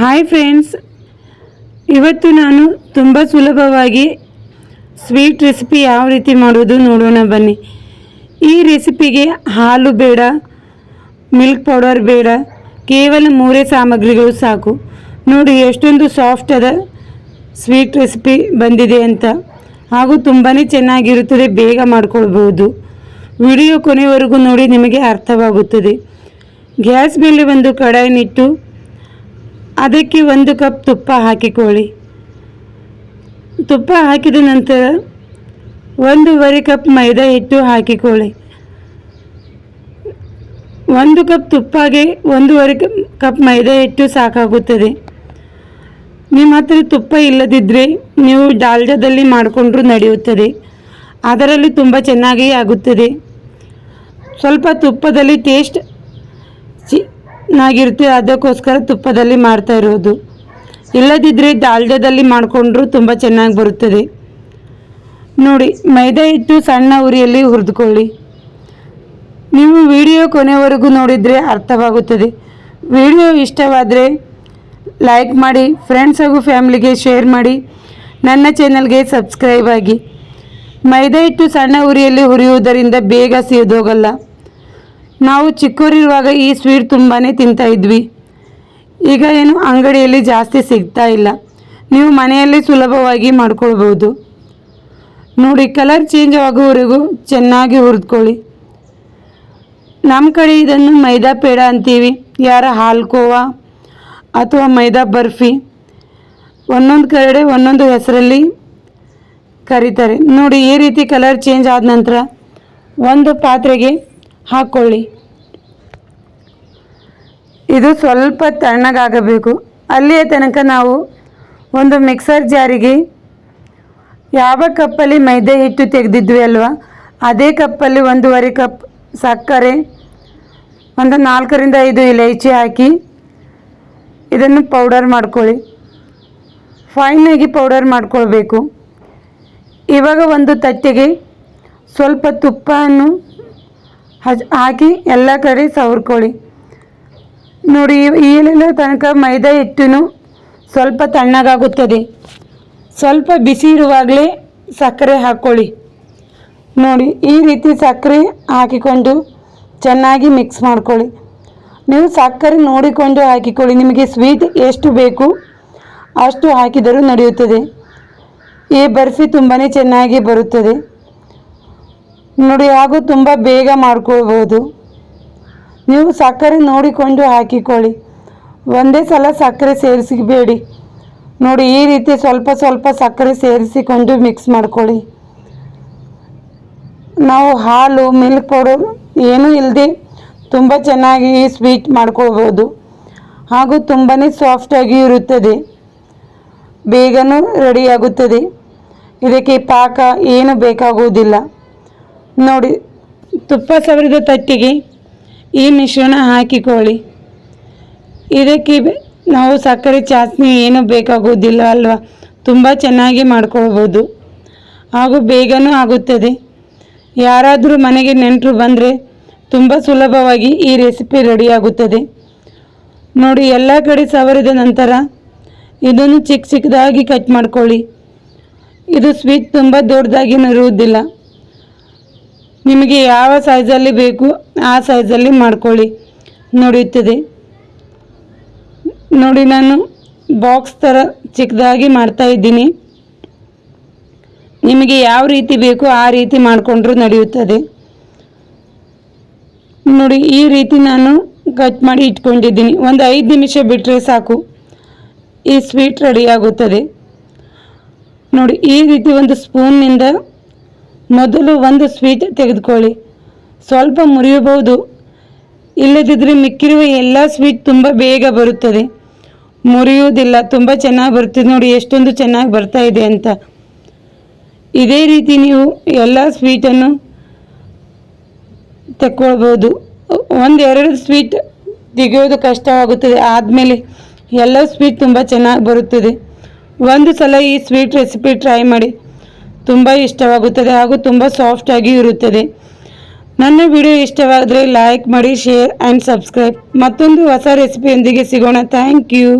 Hi friends ಇವತ್ತು ನಾನು ತುಂಬ ಸುಲಭವಾಗಿ ಸ್ವೀಟ್ ರೆಸಿಪಿ ಯಾವ ರೀತಿ ಮಾಡೋದು ನೋಡೋಣ ಬನ್ನಿ. ಈ ರೆಸಿಪಿಗೆ ಹಾಲು ಬೇಡ ಮಿಲ್ಕ್ ಪೌಡರ್ ಬೇಡ, ಕೇವಲ ಮೂರೇ ಸಾಮಗ್ರಿಗಳು ಸಾಕು. ನೋಡಿ ಎಷ್ಟೊಂದು ಸಾಫ್ಟ್ ಅದ ಸ್ವೀಟ್ ರೆಸಿಪಿ ಬಂದಿದೆ ಅಂತ. ಹಾಗೂ ತುಂಬಾ ಚೆನ್ನಾಗಿರುತ್ತದೆ, ಬೇಗ ಮಾಡ್ಕೊಳ್ಬೋದು ವಿಡಿಯೋ ಕೊನೆವರೆಗೂ ನೋಡಿ, ನಿಮಗೆ ಅರ್ಥವಾಗುತ್ತದೆ. ಗ್ಯಾಸ್ ಮೇಲೆ ಒಂದು ಕಡಾಯಿನಿಟ್ಟು ಅದಕ್ಕೆ ಒಂದು ಕಪ್ ತುಪ್ಪ ಹಾಕಿಕೊಳ್ಳಿ. ತುಪ್ಪ ಹಾಕಿದ ನಂತರ ಒಂದೂವರೆ ಕಪ್ ಮೈದಾ ಹಿಟ್ಟು ಹಾಕಿಕೊಳ್ಳಿ. ಒಂದು ಕಪ್ ತುಪ್ಪಗೆ ಒಂದೂವರೆ ಕಪ್ ಮೈದಾ ಹಿಟ್ಟು ಸಾಕಾಗುತ್ತದೆ. ನಿಮ್ಮ ಹತ್ರ ತುಪ್ಪ ಇಲ್ಲದಿದ್ದರೆ ನೀವು ಡಾಲ್ಜಾದಲ್ಲಿ ಮಾಡಿಕೊಂಡ್ರೂ ನಡೆಯುತ್ತದೆ. ಅದರಲ್ಲಿ ತುಂಬ ಚೆನ್ನಾಗಿ ಆಗುತ್ತದೆ. ಸ್ವಲ್ಪ ತುಪ್ಪದಲ್ಲಿ ಟೇಸ್ಟ್ ಚೆನ್ನಾಗಿರುತ್ತೆ ಅದಕ್ಕೋಸ್ಕರ ತುಪ್ಪದಲ್ಲಿ ಮಾಡ್ತಾ ಇರೋದು. ಇಲ್ಲದಿದ್ದರೆ ದಾಲ್ಡದಲ್ಲಿ ಮಾಡಿಕೊಂಡ್ರೂ ತುಂಬ ಚೆನ್ನಾಗಿ ಬರುತ್ತದೆ. ನೋಡಿ, ಮೈದಾ ಹಿಟ್ಟು ಸಣ್ಣ ಉರಿಯಲ್ಲಿ ಹುರಿದುಕೊಳ್ಳಿ. ನೀವು ವಿಡಿಯೋ ಕೊನೆವರೆಗೂ ನೋಡಿದರೆ ಅರ್ಥವಾಗುತ್ತದೆ. ವಿಡಿಯೋ ಇಷ್ಟವಾದರೆ ಲೈಕ್ ಮಾಡಿ ಫ್ರೆಂಡ್ಸ್ ಹಾಗೂ ಫ್ಯಾಮಿಲಿಗೆ ಶೇರ್ ಮಾಡಿ, ನನ್ನ ಚಾನಲ್ಗೆ ಸಬ್ಸ್ಕ್ರೈಬ್ ಆಗಿ. ಮೈದಾ ಹಿಟ್ಟು ಸಣ್ಣ ಉರಿಯಲ್ಲಿ ಹುರಿಯುವುದರಿಂದ ಬೇಗ ಸಿಯೋದೋಗಲ್ಲ ನಾವು ಚಿಕ್ಕವರಿರುವಾಗ ಈ ಸ್ವೀಟ್ ತುಂಬಾ ತಿಂತಾ ಇದ್ವಿ. ಈಗ ಏನು ಅಂಗಡಿಯಲ್ಲಿ ಜಾಸ್ತಿ ಸಿಗ್ತಾ ಇಲ್ಲ. ನೀವು ಮನೆಯಲ್ಲಿ ಸುಲಭವಾಗಿ ಮಾಡ್ಕೊಳ್ಬೋದು ನೋಡಿ, ಕಲರ್ ಚೇಂಜ್ ಆಗುವವರೆಗೂ ಚೆನ್ನಾಗಿ ಹುರಿದ್ಕೊಳ್ಳಿ. ನಮ್ಮ ಕಡೆ ಇದನ್ನು ಮೈದಾ ಪೇಡ ಅಂತೀವಿ. ಯಾರ ಹಾಲ್ಕೋವಾ ಅಥವಾ ಮೈದಾ ಬರ್ಫಿ, ಒಂದೊಂದು ಕಡೆ ಒಂದೊಂದು ಹೆಸರಲ್ಲಿ ಕರೀತಾರೆ. ನೋಡಿ, ಈ ರೀತಿ ಕಲರ್ ಚೇಂಜ್ ಆದ ನಂತರ ಒಂದು ಪಾತ್ರೆಗೆ ಹಾಕ್ಕೊಳ್ಳಿ ಇದು ಸ್ವಲ್ಪ ತಣ್ಣಗಾಗಬೇಕು. ಅಲ್ಲಿಯ ತನಕ ನಾವು ಒಂದು ಮಿಕ್ಸರ್ ಜಾರಿಗೆ ಯಾವ ಕಪ್ಪಲ್ಲಿ ಮೈದೆ ಹಿಟ್ಟು ತೆಗೆದಿದ್ವಿ ಅಲ್ವಾ, ಅದೇ ಕಪ್ಪಲ್ಲಿ ಒಂದೂವರೆ ಕಪ್ ಸಕ್ಕರೆ, ಒಂದು ನಾಲ್ಕರಿಂದ ಐದು ಇಲೈಚಿ ಹಾಕಿ ಇದನ್ನು ಪೌಡರ್ ಮಾಡ್ಕೊಳ್ಳಿ. ಫೈನಾಗಿ ಪೌಡರ್ ಮಾಡ್ಕೊಳ್ಬೇಕು. ಇವಾಗ ಒಂದು ತಟ್ಟೆಗೆ ಸ್ವಲ್ಪ ತುಪ್ಪವನ್ನು ಹಚ್ ಹಾಕಿ ಎಲ್ಲ ಕಡೆ ಸವ್ರ್ಕೊಳ್ಳಿ. ನೋಡಿ ಈಲೆಲ್ಲ ತನಕ ಮೈದಾ ಹಿಟ್ಟು ಸ್ವಲ್ಪ ತಣ್ಣಗಾಗುತ್ತದೆ. ಸ್ವಲ್ಪ ಬಿಸಿ ಇರುವಾಗಲೇ ಸಕ್ಕರೆ ಹಾಕ್ಕೊಳ್ಳಿ ನೋಡಿ, ಈ ರೀತಿ ಸಕ್ಕರೆ ಹಾಕಿಕೊಂಡು ಚೆನ್ನಾಗಿ ಮಿಕ್ಸ್ ಮಾಡ್ಕೊಳ್ಳಿ. ನೀವು ಸಕ್ಕರೆ ನೋಡಿಕೊಂಡು ಹಾಕಿಕೊಳ್ಳಿ. ನಿಮಗೆ ಸ್ವೀಟ್ ಎಷ್ಟು ಬೇಕು ಅಷ್ಟು ಹಾಕಿದರೂ ನಡೆಯುತ್ತದೆ. ಈ ಬರ್ಫಿ ತುಂಬಾ ಚೆನ್ನಾಗಿ ಬರುತ್ತದೆ. ನೋಡಿ, ಹಾಗೂ ತುಂಬ ಬೇಗ ಮಾಡ್ಕೊಳ್ಬೋದು ನೀವು ಸಕ್ಕರೆ ನೋಡಿಕೊಂಡು ಹಾಕಿಕೊಳ್ಳಿ. ಒಂದೇ ಸಲ ಸಕ್ಕರೆ ಸೇರಿಸಬೇಡಿ. ನೋಡಿ, ಈ ರೀತಿ ಸ್ವಲ್ಪ ಸ್ವಲ್ಪ ಸಕ್ಕರೆ ಸೇರಿಸಿಕೊಂಡು ಮಿಕ್ಸ್ ಮಾಡ್ಕೊಳ್ಳಿ. ನಾವು ಹಾಲು ಮಿಲ್ಕ್ ಪೌಡರ್ ಏನೂ ಇಲ್ಲದೆ ತುಂಬ ಚೆನ್ನಾಗಿ ಸ್ವೀಟ್ ಮಾಡ್ಕೊಳ್ಬೋದು ಹಾಗೂ ತುಂಬಾ ಸಾಫ್ಟಾಗಿ ಇರುತ್ತದೆ. ಬೇಗನೂ ರೆಡಿಯಾಗುತ್ತದೆ ಇದಕ್ಕೆ ಪಾಕ ಏನು ಬೇಕಾಗುವುದಿಲ್ಲ. ನೋಡಿ, ತುಪ್ಪ ಸವರಿದ ತಟ್ಟಿಗೆ ಈ ಮಿಶ್ರಣ ಹಾಕಿಕೊಳ್ಳಿ. ಇದಕ್ಕೆ ನಾವು ಸಕ್ಕರೆ ಚಾಸ್ನಿ ಏನು ಬೇಕಾಗುವುದಿಲ್ಲ ಅಲ್ವಾ? ತುಂಬ ಚೆನ್ನಾಗಿ ಮಾಡ್ಕೊಳ್ಬೋದು. ಹಾಗೂ ಬೇಗನೂ ಆಗುತ್ತದೆ. ಯಾರಾದರೂ ಮನೆಗೆ ನೆಂಟರು ಬಂದರೆ ತುಂಬ ಸುಲಭವಾಗಿ ಈ ರೆಸಿಪಿ ರೆಡಿಯಾಗುತ್ತದೆ. ನೋಡಿ, ಎಲ್ಲ ಕಡೆ ಸವರಿದ ನಂತರ ಇದನ್ನು ಚಿಕ್ಕ ಚಿಕ್ಕದಾಗಿ ಕಟ್ ಮಾಡ್ಕೊಳ್ಳಿ. ಇದು ಸ್ವೀಟ್ ತುಂಬ ದೊಡ್ಡದಾಗಿ ಇರುವುದಿಲ್ಲ ನಿಮಗೆ ಯಾವ ಸೈಜಲ್ಲಿ ಬೇಕು ಆ ಸೈಜಲ್ಲಿ ಮಾಡ್ಕೊಳ್ಳಿ. ನಡೆಯುತ್ತದೆ. ನೋಡಿ ನಾನು ಬಾಕ್ಸ್ ಥರ ಚಿಕ್ಕದಾಗಿ ಮಾಡ್ತಾ ಇದ್ದೀನಿ. ನಿಮಗೆ ಯಾವ ರೀತಿ ಬೇಕು ಆ ರೀತಿ ಮಾಡಿಕೊಂಡ್ರೂ ನಡೆಯುತ್ತದೆ. ನೋಡಿ ಈ ರೀತಿ ನಾನು ಕಟ್ ಮಾಡಿ ಇಟ್ಕೊಂಡಿದ್ದೀನಿ. ಒಂದು ಐದು ನಿಮಿಷ ಬಿಟ್ಟರೆ ಸಾಕು. ಈ ಸ್ವೀಟ್ ರೆಡಿಯಾಗುತ್ತದೆ ನೋಡಿ ಈ ರೀತಿ ಒಂದು ಸ್ಪೂನ್ನಿಂದ ಮೊದಲು ಒಂದು ಸ್ವೀಟ್ ತೆಗೆದುಕೊಳ್ಳಿ. ಸ್ವಲ್ಪ ಮುರಿಯಬಹುದು. ಇಲ್ಲದಿದ್ದರೆ ಮಿಕ್ಕಿರುವ ಎಲ್ಲ ಸ್ವೀಟ್ ತುಂಬ ಬೇಗ ಬರುತ್ತದೆ. ಮುರಿಯುವುದಿಲ್ಲ, ತುಂಬ ಚೆನ್ನಾಗಿ ಬರುತ್ತದೆ ನೋಡಿ, ಎಷ್ಟೊಂದು ಚೆನ್ನಾಗಿ ಬರ್ತಾ ಇದೆ ಅಂತ. ಇದೇ ರೀತಿ ನೀವು ಎಲ್ಲ ಸ್ವೀಟನ್ನು ತಗೊಳ್ಬೋದು ಒಂದೆರಡು ಸ್ವೀಟ್ ತೆಗೆಯೋದು ಕಷ್ಟವಾಗುತ್ತದೆ ಆದಮೇಲೆ ಎಲ್ಲ ಸ್ವೀಟ್ ತುಂಬ ಚೆನ್ನಾಗಿ ಬರುತ್ತದೆ. ಒಂದು ಸಲ ಈ ಸ್ವೀಟ್ ರೆಸಿಪಿ ಟ್ರೈ ಮಾಡಿ. ತುಂಬ ಇಷ್ಟವಾಗುತ್ತದೆ ಹಾಗೂ ತುಂಬ ಆಗಿ ಇರುತ್ತದೆ. ನನ್ನ ವಿಡಿಯೋ ಇಷ್ಟವಾದರೆ ಲೈಕ್ ಮಾಡಿ ಶೇರ್ ಆ್ಯಂಡ್ ಸಬ್ಸ್ಕ್ರೈಬ್ ಮತ್ತೊಂದು ಹೊಸ ರೆಸಿಪಿಯೊಂದಿಗೆ ಸಿಗೋಣ. Thank you